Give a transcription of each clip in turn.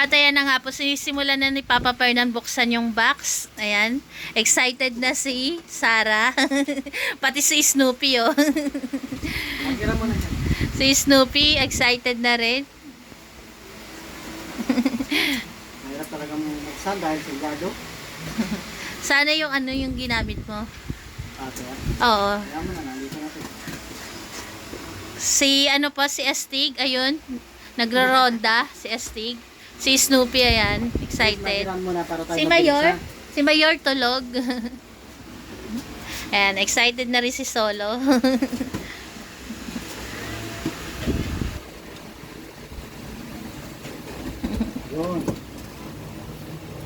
At ayan na nga po, sinisimulan na ni Papa Fernan buksan yung box. Ayan. Excited na si Sarah. Pati si Snoopy, oh. Si Snoopy, excited na rin. Mahirap talagang magsan dahil sigado. Sana yung ano yung ginamit mo. Ate, ah. Oo. Kaya mo na, nandito na ito. Si ano pa, si Astig, ayun. Nagraronda, si Astig. Si Snoopy, ayan. Excited. Si Mayor, si Mayor tulog. Ayan, excited na rin si Solo. Yun.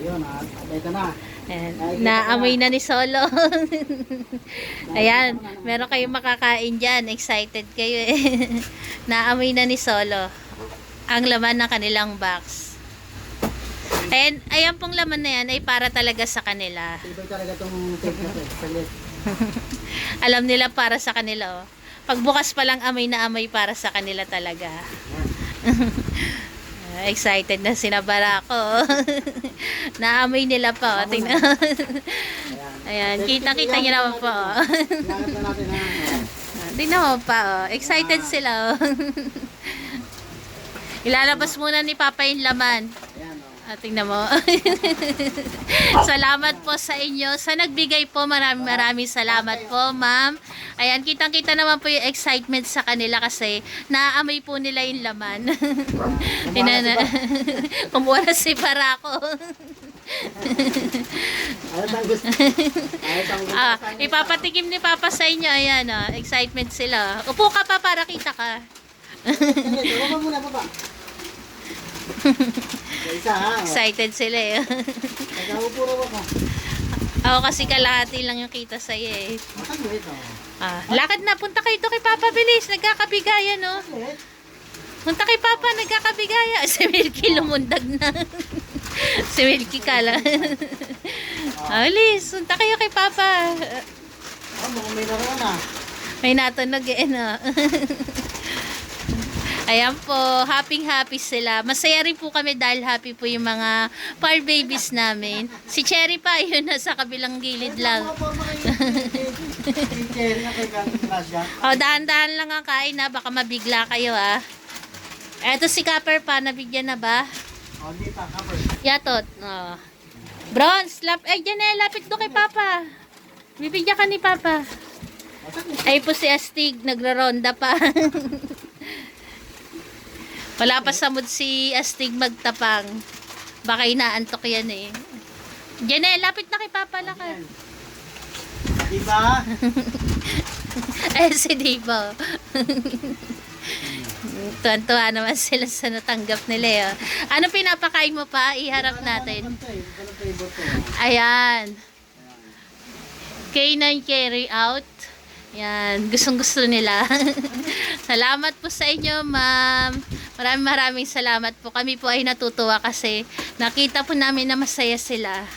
Ayun, ah. Atay ka na. Ayan, naamoy na ni Solo. Ayan, meron kayong makakain dyan. Excited kayo eh. naamoy na ni Solo. Ang laman ng kanilang box. Ayan, ayan pong laman na yan ay para talaga sa kanila. Ibay talaga itong take na. Salit. Alam nila para sa kanila. Oh. Pagbukas pa lang amoy na amoy para sa kanila talaga. Ah, Excited na sinabara ko. Naamoy nila pa. Oh. Tingnan. Ayan. Kita-kita niyo naman po. Oh. Inangat na natin ha. Ah, Tingnan mo pa. Oh. Excited sila. Oh. Ilalabas muna ni Papa yung laman. Oh. Ah, tingnan mo. salamat po sa inyo. Sa nagbigay po, maraming maraming salamat po, ma'am. Ayan, kitang-kita naman po yung excitement sa kanila kasi naaamoy po nila yung laman. Tinana. Kumuha na si Barako. Ah, ipapatikim ni Papa sa inyo. Ayan, ah, excitement sila. Upo ka pa para kita ka. Mo muna, baba. Isa ha. oh. Excited sila eh. Nagkaupo raw ako. Ako kasi kalahati lang yung kita sa'yo eh. Lit, oh. Ah, lakad na, punta kayo to kay Papa Bilis. Nagkakabigayan, no? Punta kay Papa, nagkakabigaya. Si Milky lumundag na. si Milky kala. Alis, punta kayo kay Papa. Mukhang may naroon ah. May natunog eh, no? Ayan po, happy happy sila. Masaya rin po kami dahil happy po yung mga par babies namin. Si Cherry pa, yun nasa kabilang gilid lang. O, dahan-dahan lang ang kain na, baka mabigla kayo ah. Eto si Copper pa, nabigyan na ba? Oh, hindi pa, cover. Yatot. Oh. Bronze, lap ay dyan eh, lapit do kay Papa. Bibigyan ka ni Papa. Ay po si Astig, nagraronda pa. Wala pa sa mood si Astig magtapang. Baka inaantok yan eh. Eh, lapit na kay Papa lakad. Diba? Eh, si Divo. Tuwan-tuwa naman sila sa natanggap nila eh. oh. Ano pinapakain mo pa? Iharap natin. Ayan. K9 carry out. Yan, gustong gusto nila. salamat po sa inyo, ma'am. Maraming maraming salamat po. Kami po ay natutuwa kasi nakita po namin na masaya sila.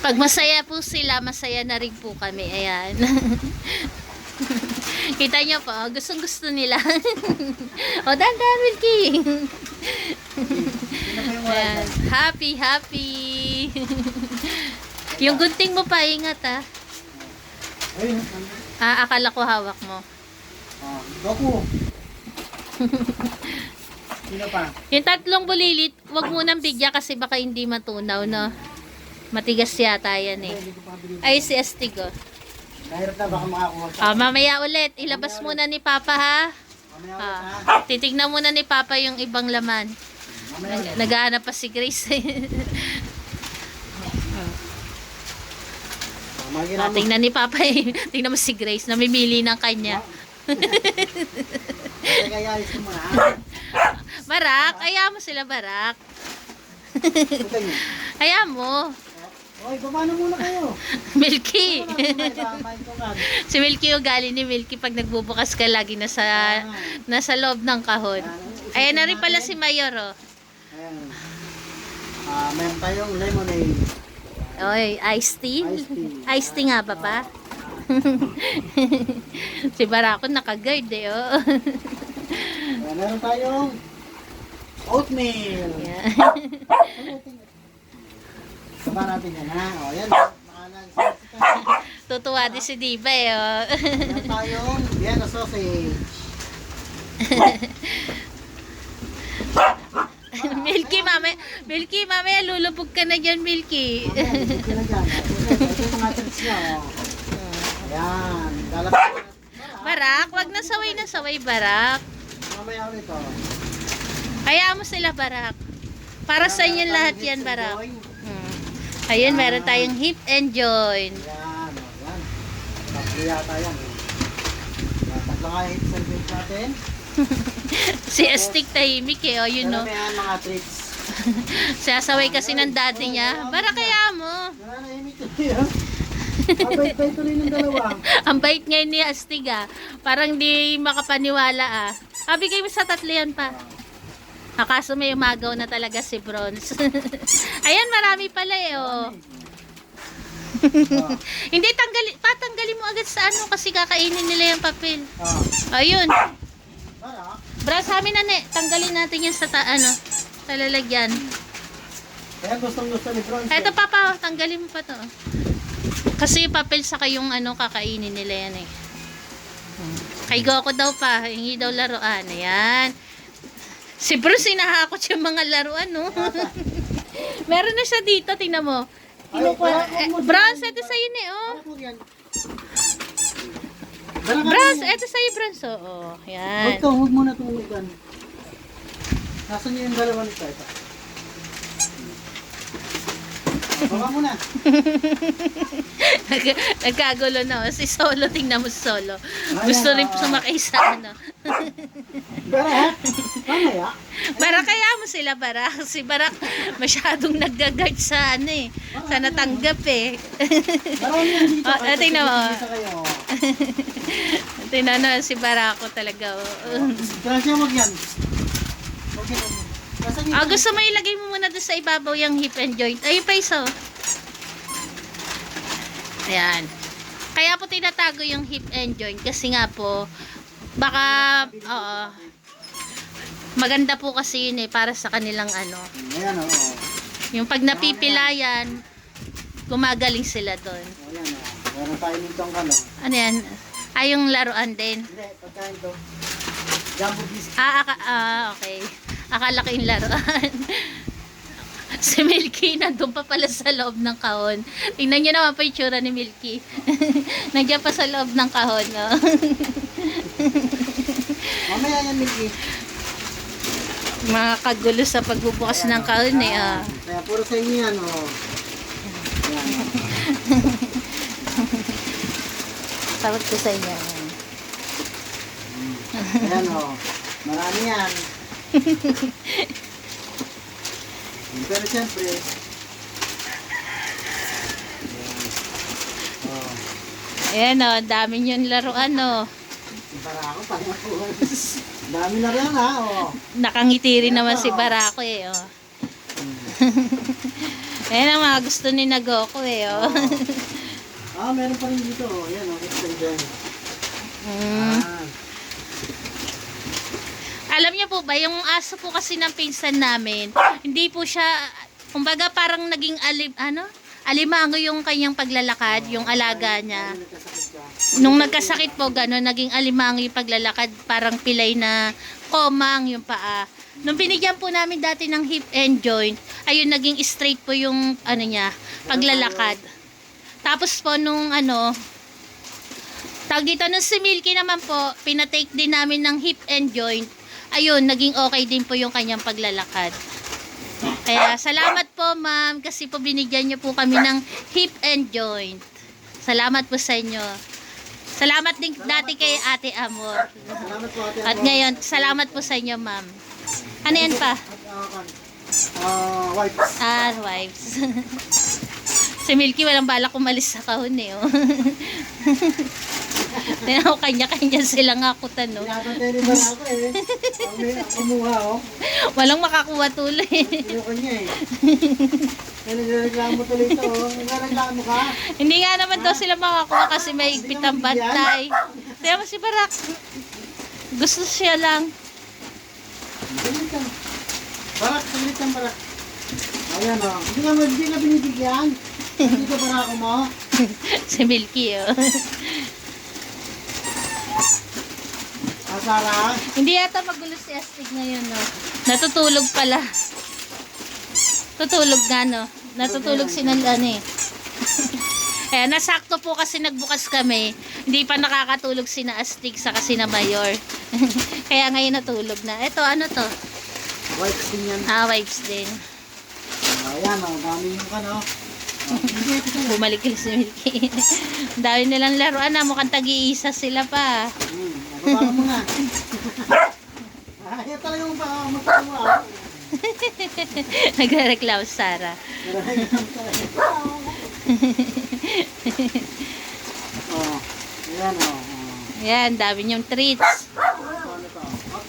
Pag masaya po sila, masaya na rin po kami. Ayan. Kita nyo po, gustong gusto nila. o, dandan, Wilkie. Ayan. Happy, happy. yung gunting mo pa, ingat ah. Ayun. Ah, akala ko hawak mo. Oh, Goku. Sino pa? Yung tatlong bulilit, wag mo nang bigyan kasi baka hindi matunaw, no? Matigas yata yan eh. Ay, si Astig, oh. Mahirap na baka makakuha sa... Ah, mamaya ulit. Ilabas muna ni Papa, ha? Mamaya ulit Ah, ha. titignan muna ni Papa yung ibang laman. Mamaya ulit. Nag- naghahanap pa si Grace. Oh, Magiran ah, tingnan ni Papa, eh. tingnan mo si Grace, namimili ng kanya. Barak, ayaw mo sila, Barak. Ayaw mo. Oy, bumano muna kayo. Milky. Nga. si Milky ugali ni Milky pag nagbubukas ka lagi nasa nasa loob ng kahon. Ayan na rin pala si Mayor oh. Ayan. Ah, meron tayong lemonade. Oy, iced tea. Iced tea. Iced tea nga ba pa? si Barako naka-guard eh oh. Ayan, meron tayong Oatmeal. Yan. Saba natin yan ha. O yan. Makanan. Tutuwa din si Diva eh. Oh. Meron tayong Vienna sausage. Milky, mama. Milky, mamaya lulubog ka na dyan, Milky. Mamaya. Ayan. Na. Barak, wag na saway na saway, Barak. Mamaya ulit o. Hayaan mo sila, Barak. Para sa inyo lahat yan, Barak. Ayan. Hmm. Ayun, meron tayong hip and join. Ayan. o, Ayan. Tatlo yata yan. eh. Tatlo nga hits and drinks natin. Si Astig tahimik eh, oh, you know. Maramihan mga treats. Sasaway kasi ng daddy niya. Barak, kaya mo. Nananahimik tuloy ha. Abay-bay tuloy ng dalawa. Ang bait ngayon ni Astig ah. Parang di makapaniwala ah. Ah, bigay mo sa tatlo yan pa. Ah, kaso may umagaw na talaga si Bronze. Ayan, marami pala eh, oh. Hindi, tanggalin, patanggalin mo agad sa ano kasi kakainin nila yung papel. Ayun. Bra, sa amin na ne, tanggalin natin yung sa ta, ano, sa lalagyan. Kaya gustong gusto ni Bronze. Eto, papa, tanggalin mo pa to. Kasi papel sa kayong ano, kakainin nila yan eh. Kay Goku daw pa, hingi daw laruan. Ayan. Si Bruce, hinahakot yung mga laruan, no? Meron na siya dito, tingnan mo. Kinukuha. Eh, Bronze, ito sa'yo ne, oh. Yan. Yan. ito sa'yo, Bronze. Oo, oh, Huwag yan. to, huwag mo na tumugan. Nasaan niyo yung dalawa nito? Ito. Baba mo na. Nag- Nagkagulo na. oh. Si Solo, tingnan mo si Solo. Ayan, Gusto rin sumakay sa ano. Ha? Mamaya. Barak kaya mo sila, Barak. Si Barak masyadong nagagard sa ano eh. Sa natanggap eh. Marami yan dito. Oh, tingnan mo. kayo. Tingnan na si Barako talaga. oh. Kaya siya wag yan. Huwag yan. Ah, gusto mo ilagay mo muna doon sa ibabaw yung hip and joint. Ayun pa isa. oh. Ayan. Kaya po tinatago yung hip and joint kasi nga po baka oo. Maganda po kasi yun eh para sa kanilang ano. Ayan o. Oh. Yung pag napipilayan, gumagaling sila doon. Ayan. Meron tayo nitong ano. Ano yan? Ay, yung laruan din. Hindi, pagkain to. Jumbo biscuit. Ah, aka, ah okay. Akala ko yung laruan. si Milky nandun pa pala sa loob ng kahon. Tingnan nyo naman pa yung tsura ni Milky. Nandiyan pa sa loob ng kahon. No? Mamaya yan, Mickey. Mga kagulo sa pagbubukas ng kahon eh. Ah. Kaya puro sa inyo yan. Oh. Ayan o. Tawag ko sa inyo. Ayan o. Marami yan. Pero siyempre, oh, Ayan o, ang dami nyo laruan o. para ako, para ako. Dami na rin ha, oh. Nakangiti rin naman si Barako eh. Oh. Ayan ang mga gusto ni Nagoko eh. Oh. Ah, meron pa rin dito, oh. Ayan o, kita dyan. Mm. Ah, Alam niyo po ba, yung aso po kasi ng pinsan namin, hindi po siya, kumbaga parang naging alim, ano? Alimango yung kanyang paglalakad, yung alaga niya. nagkasakit. Nung nagkasakit po, gano'n, naging alimango yung paglalakad, parang pilay na komang yung paa. Nung binigyan po namin dati ng hip and joint, ayun, naging straight po yung, ano niya, paglalakad. Tapos po, nung ano, tag dito, nung si Milky naman po, pinatake din namin ng hip and joint, ayun, naging okay din po yung kanyang paglalakad. Kaya salamat po ma'am kasi po binigyan niyo po kami ng hip and joint. Salamat po sa inyo. Salamat din dati kay Ate Amor. Salamat po, ate. At ngayon, salamat po sa inyo ma'am. Ano yan pa? Ah. Ah, wipes. Ah, wives. si Milky walang balak umalis sa kahon eh. Oh. Ko kanya-kanya silang akutan no. Pinapantay ni ba ako eh. Ang may kumuha oh. Walang makakuha tuloy. Ayoko niya eh. Nagreklamo tuloy ito oh. Nagreklamo ka? Hindi nga naman daw sila makakuha kasi may higpit ang bantay. Kaya mo si Barak. Gusto siya lang. Barak, saglit lang barak. Ayan o. Hindi ka, hindi ka binibigyan. Hindi ka barako mo. si Milky, oh. Ah, Sarah. Hindi yata magulo si Astig ngayon, no? Natutulog pala. Tutulog nga, no? Natutulog si Nalani. Kaya nasakto po kasi nagbukas kami. Hindi pa nakakatulog si na Astig sa kasi na Mayor. Kaya ngayon natulog na. Ito, ano to? White din yan. Ah, wipes din. Ayan o. Dami yung ka Bumalik ulit si Milky. Ang dami nilang laruan na. Mukhang tag-iisa sila pa. Hmm, nababa ka muna. Ayaw talaga mo pa magpagawa. Nagre-reklamo si Sarah. Oh, ayan o. Oh. Yan, dami niyong treats.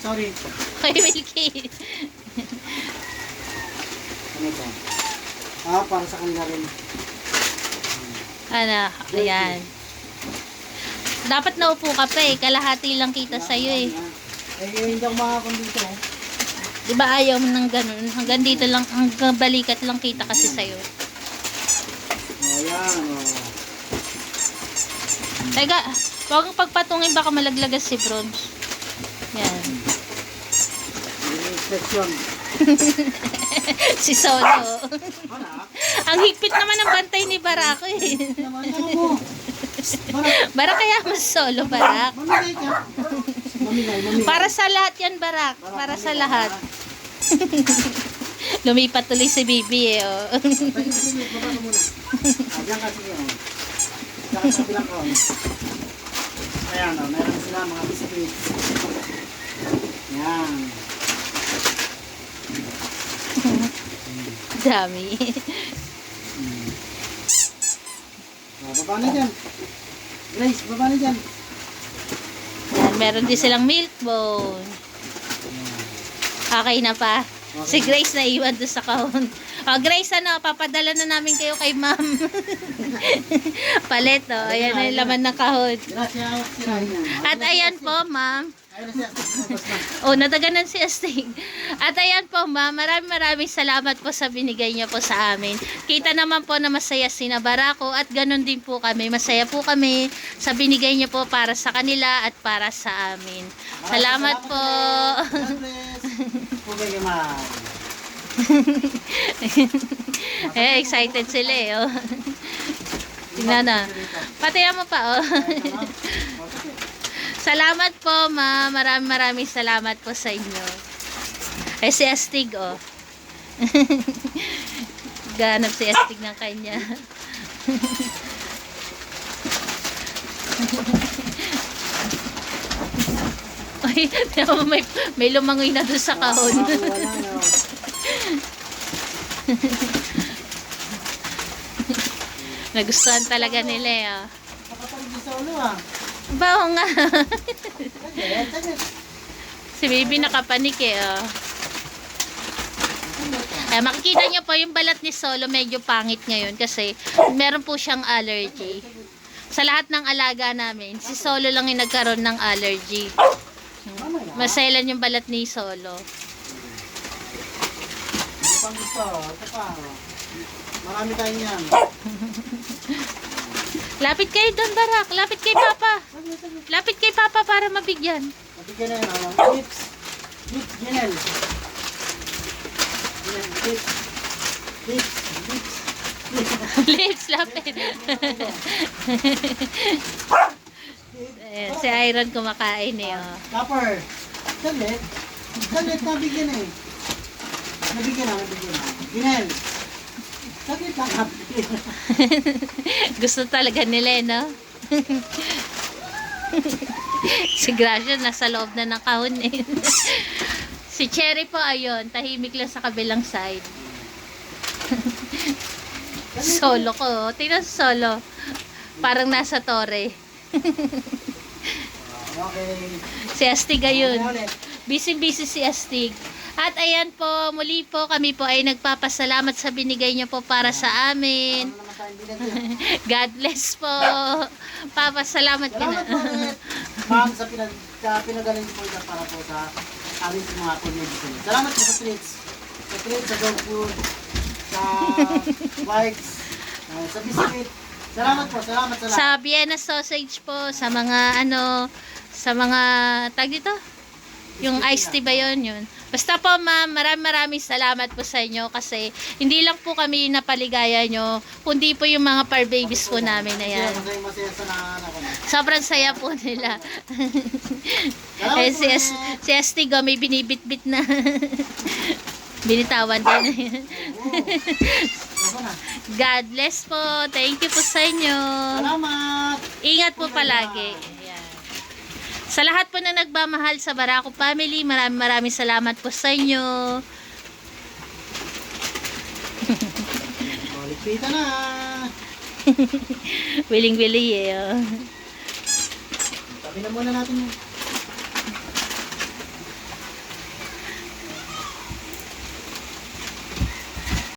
Sorry. Kay Milky. Ano to? Ah, para sa kanila rin. Ano, ayan. Dapat naupo ka pa eh. Kalahati lang kita sa'yo eh. Eh, hindi ako makakon dito. eh. Di ba ayaw mo ng ganun? Hanggang dito lang, hanggang balikat lang kita kasi sa'yo. Oh, ayan o. Teka, huwag kang pagpatungin baka malaglagas si Bronze. Yan. Inspection. si Solo. Ang higpit naman ng bantay ni Barako eh. Barak, Barak kaya mas Solo, Barak. Para sa lahat yan, Barak. Para sa lahat. Lumipat tuloy si Bibi eh. Oh. Oh. Ayan o, meron sila mga biscuits. Yan. Dami. Hmm. Ah, baba na dyan. Grace, baba na dyan. Yan, meron din silang milk bone. Okay na pa. Si Grace na iwan doon sa kahon. Oh, Grace, ano, papadala na namin kayo kay ma'am. Palit, oh. Ayan na yung laman ng kahon. Gracias. At ayan po, ma'am. Oh, nadaganan si Astig. At ayan po, ma'am. Maraming maraming salamat po sa binigay niyo po sa amin. Kita naman po na masaya si Nabarako at ganun din po kami. Masaya po kami sa binigay niyo po para sa kanila at para sa amin. Salamat po. Bless. Pugay ka man. eh, excited sila eh. Oh. Tingnan na. Patayan mo pa, oh. Salamat po, ma. Maraming maraming salamat po sa inyo. Eh, si Astig, oh. Ganap si Astig ng kanya. Ay, may, may lumangoy na doon sa kahon. Ah, na. Nagustuhan talaga nila eh. Oh. Ulo ah. Bao nga. Si baby nakapanik eh. Oh. Eh, makikita niyo po yung balat ni Solo medyo pangit ngayon kasi meron po siyang allergy. Sa lahat ng alaga namin, si Solo lang yung nagkaroon ng allergy. Maselan yung balat ni Solo. Ito pa. Marami tayong yan. Lapit kayo doon, Barak. Lapit kay Papa. Lapit kay Papa para mabigyan. Mabigyan na yan. ah. Lips. Lips, Janel. Janel, lips. Lips, lips. Lips, lapit. Ayan, si Iron kumakain eh. Oh. Copper. Saglit. Saglit, nabigyan na eh. Nabigyan na, nabigyan na. Janel. Saglit lang. Gusto talaga nila eh, no? si Gracia nasa loob na ng kahon eh. si Cherry po ayun, tahimik lang sa kabilang side. solo ko. Tingnan sa solo. Parang nasa tore. Okay. Si Astig ayun. Busy-busy si Astig. At ayan po, muli po kami po ay nagpapasalamat sa binigay niyo po para sa amin. God bless po. Papa, salamat ka Salamat po. Ma'am, sa, pinag, pinagaling po ito para po sa aming mga community. Salamat po sa treats. sa treat, sa dog food, sa bikes, sa biscuit. Salamat po, salamat sa lahat. Sa Vienna sausage po, sa mga ano, sa mga tag dito. Yung iced tea ba yun? Yun. Basta po ma'am, maraming maraming salamat po sa inyo kasi hindi lang po kami napaligaya nyo, kundi po yung mga par babies po namin na yan. Masaya, masaya sa nanganak ko na. Sobrang saya po nila. Eh, si, S- si Estigo may binibit-bit na. Binitawan din. Na. God bless po. Thank you po sa inyo. Salamat! Ingat po palagi. Sa lahat po na nagmamahal sa Barako family, maraming maraming salamat po sa inyo. Malikpita na! Willing-willing eh. oh. Sabi na muna natin yung